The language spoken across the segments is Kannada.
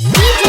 ವಿಡಿಯೋ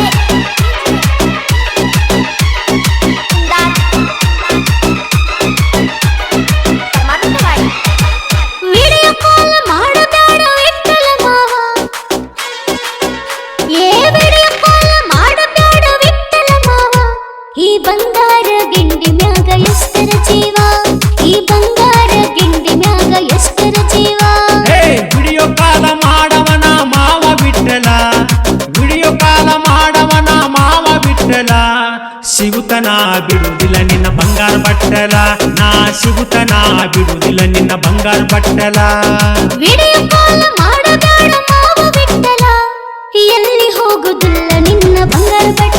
ಸಿಗುತನ ಬಿಡುವುದಿಲ್ಲ ನಿನ್ನ ಬಂಗಾರ ಬಟ್ಟಲ. ನಾ ಸಿಗುತನ ಬಿಡುವುದಿಲ್ಲ ನಿನ್ನ ಬಂಗಾರ ಬಟ್ಟಲ. ಎಲ್ಲಿ ಹೋಗುದಿಲ್ಲ ನಿನ್ನ ಬಂಗಾರ ಬಟ್ಟಲ.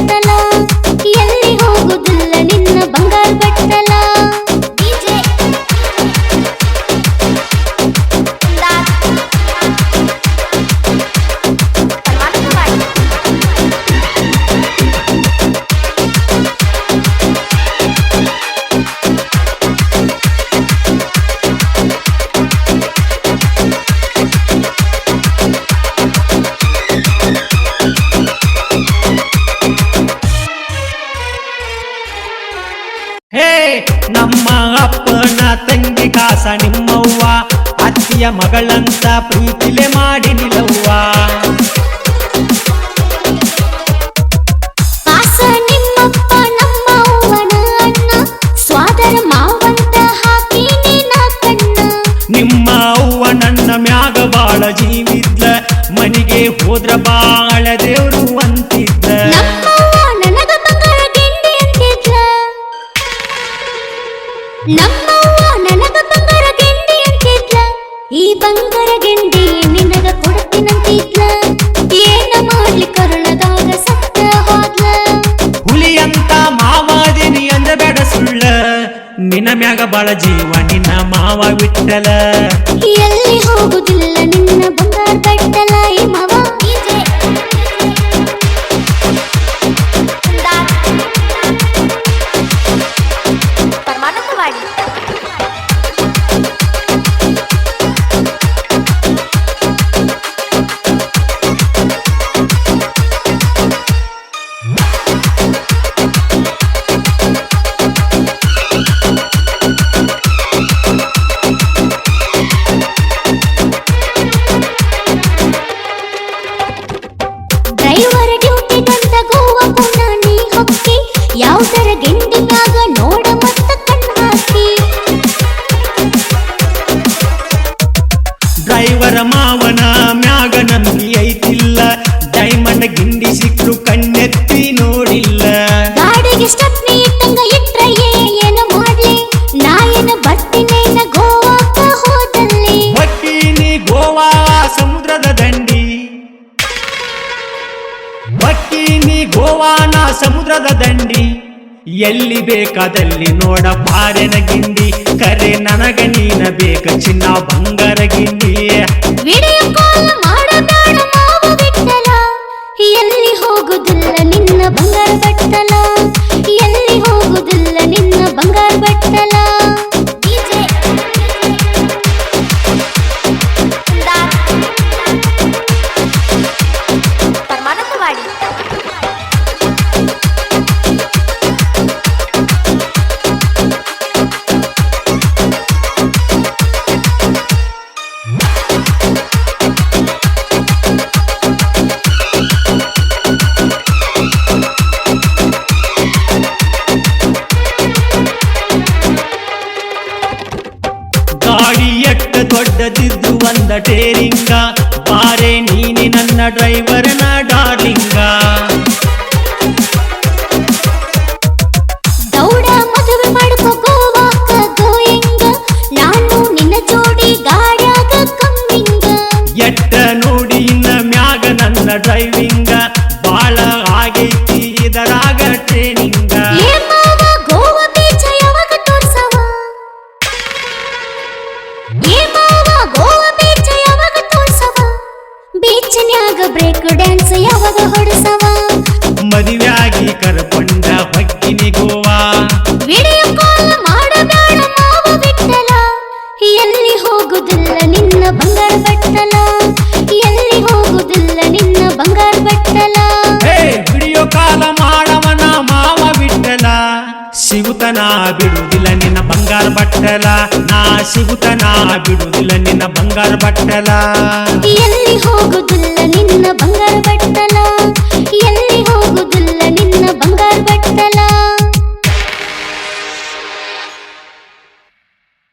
ನಮ್ಮ ಅಪ್ಪನ ತಂಗಿ ಕಾಸ ನಿಮ್ಮವ್ವ ಅತ್ತಿಯ ಮಗಳಂತ ಪ್ರೀತಿಲೆ ಮಾಡಿ ನಿಲ್ಲವ್ವ. ನಿಮ್ಮ ಅವ್ವ ನನ್ನ ಮ್ಯಾಗ ಬಾಳ ಜೀವಿದ್ಲ ಮನಿಗೆ ಹೋದ್ರ ಬಾಳ ದೇವ್ರು ನಮ್ಮವ್ವ ನನಗ ಬಂಗಾರ ಗೆಂಡಿ ಅಂತಿದ್ಲ ಈ ಬಂಗಾರ ಗೆಂಡಿ ನಿನಗ ಕೊಡ್ತೀನಂತಿದ್ಲ ಏನ ಮಾಡ್ಲಿ ಕರುಣದಾಗ ಸತ್ತ ಹೋದ್ಲ. ಹುಲಿ ಅಂತ ಮಾವಾದಿನಿ ಅಂದ ಬೇಡ ಸುಳ್ಳ ನಿನ್ನ ಮ್ಯಾಗ ಬಾಳ ಜೀವ ನಿನ್ನ ಮಾವ ಬಿಟ್ಟಲ. ಎಲ್ಲಿ ಹೋಗುದಿಲ್ಲ ಗೋವಾನ ಸಮುದ್ರದ ದಂಡಿ. ಎಲ್ಲಿ ಬೇಕಾದಲ್ಲಿ ನೋಡ ಪಾರೆನ ಗಿಂಡಿ. ಕರೆ ನನಗ ನೀನ ಬೇಕ ಚಿನ್ನ ಬಂಗಾರ ಗಿಂಡಿ. ಎಟ್ಟ ದೊಡ್ಡದಿದ್ದು ಒಂದ ಟೇರಿಂಗ ಬಾರೆ ನೀನೆ ನನ್ನ ಡ್ರೈವರ್ನ ಡಾರ್ಲಿಂಗ. ಎಟ್ಟ ನೋಡಿ ಇನ್ನ ಮ್ಯಾಗ ನನ್ನ ಡ್ರೈವಿಂಗ. ಬಾಳ ಆಗೈತಿ ಇದರಾಗ ಟ್ರೈನಿಂಗ ಹೆಚ್ಚನ್ಯಾಗ ಬ್ರೇಕ್ ಡ್ಯಾನ್ಸ್ ಯಾವಾಗ ಹೊಡಸವ? ಮದುವೆಯಾಗಿ ಕರ್ಕೊಂಡ ಹೊಕ್ಕಿನಿ ಗೋವಾ ವಿಡಿಯೋ ಕಾಲ್ ಮಾಡಬೇಡ ಮಾವ ಬಿಟ್ಟಲ. ಎಲ್ಲಿ ಹೋಗುದಿಲ್ಲ ನಿನ್ನ ಬಂಗಾರ ಬಟ್ಟಲ. ಎಲ್ಲಿ ಹೋಗುದಿಲ್ಲ ನಿನ್ನ ಬಂಗಾರ ಬಟ್ಟಲ. ಹೇ ವಿಡಿಯೋ ಕಾಲ ಮಾಡವನ ಮಾವ ಬಿಟ್ಟಲ. ಸಿಗುತನ ಬಿಡುವುದಿಲ್ಲ ನಿನ್ನ ಬಂಗಾರ ಬಟ್ಟಲ. ನಾ ಸಿಗುತನ ಬಿಡುವುದಿಲ್ಲ ನಿನ್ನ ಬಂಗಾರ ಬಟ್ಟಲ. ಎಲ್ಲಿ ಹೋಗ